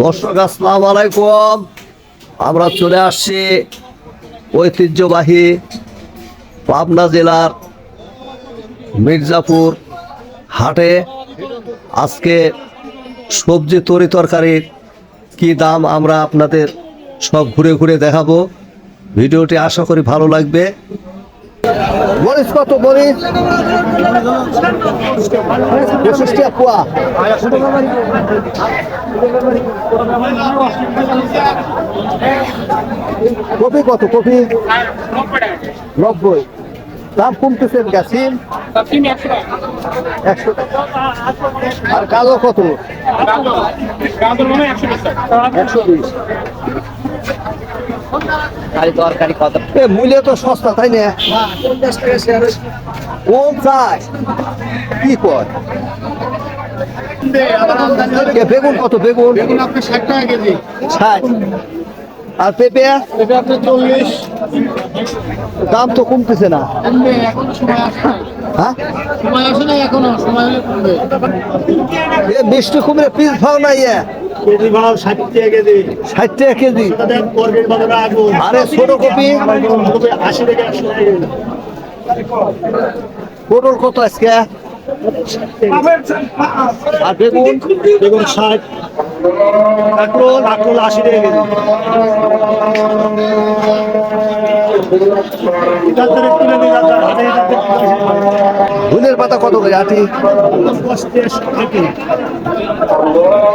দর্শক, আসসালাম আলাইকুম। আমরা চলে আসছি ঐতিহ্যবাহী পাবনা জেলার মির্জাপুর হাটে। আজকে সবজি তরি তরকারির কি দাম আমরা আপনাদের সব ঘুরে ঘুরে দেখাবো। ভিডিওটি আশা করি ভালো লাগবে। মরিচ কত মরিচ পঁচিশ টাকা পোয়া কপি কত? কপি নব্বই। দাম কমতেছে গেছেন একশো আর কালো কত? একশো বিশ। তরকারি কত? এ মূল্য তো সস্তা তাই না? কোন চাই কি কর? বেগুন কত বেগুন? আপনি ষাট টাকা কেজি। ষাট। আর পেঁপে? আপনি চল্লিশ। দাম তো কমতেছে না। কমবে এখনও সময় আসে নাই। হ্যাঁ? সময় আসে নাই এখনও সময় হলে কমবে। এ মিষ্টি কুমড়ে পিস ভাও না ইয়ে কেজি ভাড়া ষাট টাকা কেজি। আরে ছোট কপি? আশি টাকা। পটল কত আজকে? আর বেগুন? বেগুন ষাট। কাকরোল? কাকরোল আশি টাকা কেজি। পাতা কত করে আটি?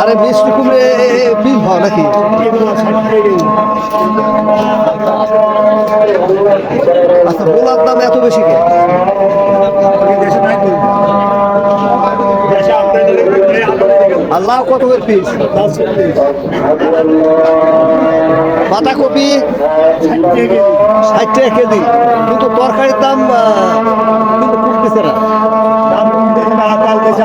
আরে মিষ্টি কুমড়ে পিস ভাও নাকি? আচ্ছা বোলার দাম এত বেশি কে? লাউ কত করে পিস বাঁধাকপি ষাট টাকা কেজি। কিন্তু তরকারির দাম আহ, কিন্তু কমতেছে না দাম দেখে না আকাল দেশে